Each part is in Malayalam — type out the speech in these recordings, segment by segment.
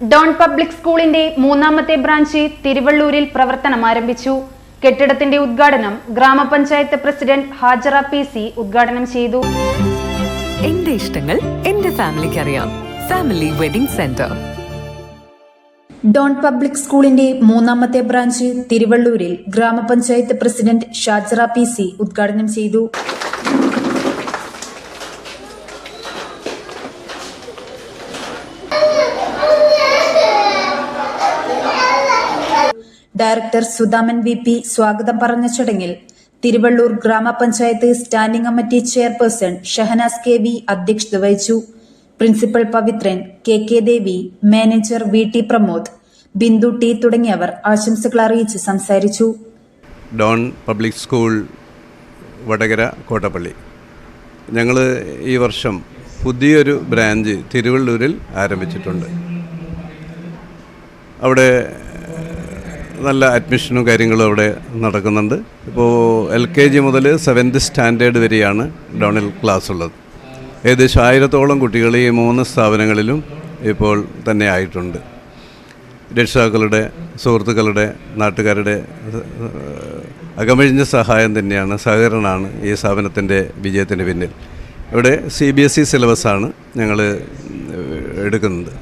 ഡോൺ പബ്ലിക് സ്കൂളിന്റെ മൂന്നാമത്തെ ബ്രാഞ്ച് തിരുവള്ളൂരിൽ പ്രവർത്തനം ആരംഭിച്ചു. കെട്ടിടത്തിന്റെ ഉദ്ഘാടനം ഗ്രാമപഞ്ചായത്ത് പ്രസിഡന്റ് ഹാജറ പി സി ഉദ്ഘാടനം ചെയ്തു. എന്റെ ഇഷ്ടങ്ങൾ എന്റെ ഫാമിലിക്ക് അറിയാം. Family wedding centre Dawn public സ്കൂളിന്റെ മൂന്നാമത്തെ ബ്രാഞ്ച് തിരുവള്ളൂരിൽ ഗ്രാമപഞ്ചായത്ത് പ്രസിഡന്റ് ഷാജറ പി സി ഉദ്ഘാടനം ചെയ്തു. ഡയറക്ടർ സുദാമൻ വി പി സ്വാഗതം പറഞ്ഞ ചടങ്ങിൽ തിരുവള്ളൂർ ഗ്രാമപഞ്ചായത്ത് standing committee chairperson Shahnas K V അധ്യക്ഷത വഹിച്ചു. Principal Pavithran K K Devi manager V T Pramod Bindu T തുടങ്ങിയവർ ആശംസകൾ അറിയിച്ച് സംസാരിച്ചു. Dawn public school Vadakara Kottappally. ഞങ്ങൾ ഈ വർഷം പുതിയൊരു ബ്രാഞ്ച് തിരുവള്ളൂരിൽ ആരംഭിച്ചിട്ടുണ്ട്. അവിടെ നല്ല അഡ്മിഷനും കാര്യങ്ങളും അവിടെ നടക്കുന്നുണ്ട്. ഇപ്പോൾ എൽ കെ ജി മുതൽ സെവൻത് സ്റ്റാൻഡേർഡ് വരെയാണ് ഡൗണിൽ ക്ലാസ് ഉള്ളത്. ഏകദേശം ആയിരത്തോളം കുട്ടികൾ ഈ മൂന്ന് സ്ഥാപനങ്ങളിലും ഇപ്പോൾ തന്നെ ആയിട്ടുണ്ട്. രക്ഷിതാക്കളുടെ സുഹൃത്തുക്കളുടെ നാട്ടുകാരുടെ അകമഴിഞ്ഞ സഹായം തന്നെയാണ് സഹകരണമാണ് ഈ സ്ഥാപനത്തിന്റെ വിജയത്തിന് പിന്നിൽ. ഇവിടെ സി ബി എസ് ഇ സിലബസാണ് ഞങ്ങൾ എടുക്കുന്നത്.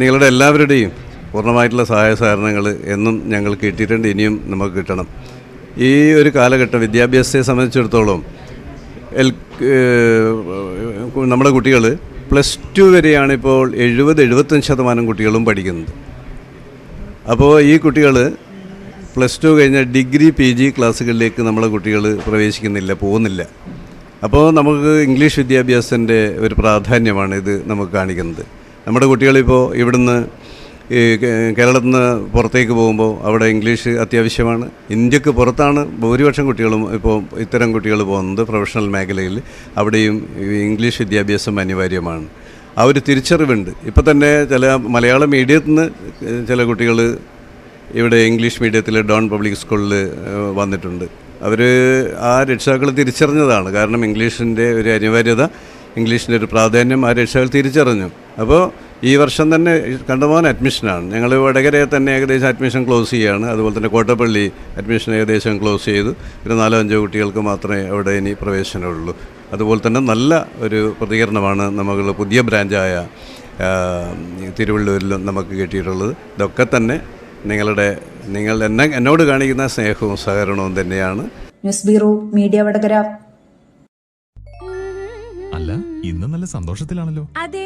നിങ്ങളുടെ എല്ലാവരുടെയും പൂർണമായിട്ടുള്ള സഹായ സഹകരണങ്ങൾ എന്നും ഞങ്ങൾ കിട്ടിയിട്ടുണ്ട് ഇനിയും നമുക്ക് കിട്ടണം. ഈ ഒരു കാലഘട്ടം വിദ്യാഭ്യാസത്തെ സംബന്ധിച്ചിടത്തോളം എൽ നമ്മുടെ കുട്ടികൾ പ്ലസ് ടു വരെയാണ് ഇപ്പോൾ എഴുപത് എഴുപത്തഞ്ച് ശതമാനം കുട്ടികളും പഠിക്കുന്നത്. അപ്പോൾ ഈ കുട്ടികൾ പ്ലസ് ടു കഴിഞ്ഞ ഡിഗ്രി പി ജി ക്ലാസ്സുകളിലേക്ക് നമ്മളെ കുട്ടികൾ പ്രവേശിക്കുന്നില്ല പോകുന്നില്ല. അപ്പോൾ നമുക്ക് ഇംഗ്ലീഷ് വിദ്യാഭ്യാസത്തിന്റെ ഒരു പ്രാധാന്യമാണ് ഇത് നമുക്ക് കാണിക്കുന്നത്. നമ്മുടെ കുട്ടികളിപ്പോൾ ഇവിടുന്ന് ഈ കേരളത്തിൽ നിന്ന് പുറത്തേക്ക് പോകുമ്പോൾ അവിടെ ഇംഗ്ലീഷ് അത്യാവശ്യമാണ്. ഇന്ത്യയ്ക്ക് പുറത്താണ് ഭൂരിപക്ഷം കുട്ടികളും ഇപ്പോൾ ഇത്തരം കുട്ടികൾ പോകുന്നത് പ്രൊഫഷണൽ മേഖലയിൽ. അവിടെയും ഇംഗ്ലീഷ് വിദ്യാഭ്യാസം അനിവാര്യമാണ്. ആ ഒരു തിരിച്ചറിവുണ്ട്. ഇപ്പോൾ തന്നെ ചില മലയാള മീഡിയത്തിൽ നിന്ന് ചില കുട്ടികൾ ഇവിടെ ഇംഗ്ലീഷ് മീഡിയത്തിൽ ഡോൺ പബ്ലിക് സ്കൂളിൽ വന്നിട്ടുണ്ട്. അവർ ആ രക്ഷിതാക്കൾ തിരിച്ചറിഞ്ഞതാണ്. കാരണം ഇംഗ്ലീഷിന്റെ ഒരു അനിവാര്യത ഇംഗ്ലീഷിന്റെ ഒരു പ്രാധാന്യം ആ രക്ഷിതാക്കൾ തിരിച്ചറിഞ്ഞു. അപ്പോൾ ഈ വർഷം തന്നെ കണ്ടമാനം അഡ്മിഷനാണ്. ഞങ്ങൾ വടകരയെ തന്നെ ഏകദേശം അഡ്മിഷൻ ക്ലോസ് ചെയ്യുകയാണ്. അതുപോലെ തന്നെ കോട്ടപ്പള്ളി അഡ്മിഷൻ ഏകദേശം ക്ലോസ് ചെയ്തു. പിന്നെ നാലോ അഞ്ചോ കുട്ടികൾക്ക് മാത്രമേ അവിടെ ഇനി പ്രവേശനമുള്ളൂ അതുപോലെ തന്നെ നല്ല ഒരു പ്രതികരണമാണ് നമുക്ക് പുതിയ ബ്രാഞ്ചായ തിരുവള്ളൂരിലും നമുക്ക് കിട്ടിയിട്ടുള്ളത്. ഇതൊക്കെ തന്നെ നിങ്ങളുടെ നിങ്ങൾ എന്നെ എന്നോട് കാണിക്കുന്ന സ്നേഹവും സഹകരണവും തന്നെയാണ്. News bureau media Vadakara. അല്ല ഇന്ന് നല്ല സന്തോഷത്തിലാണല്ലോ. അതെ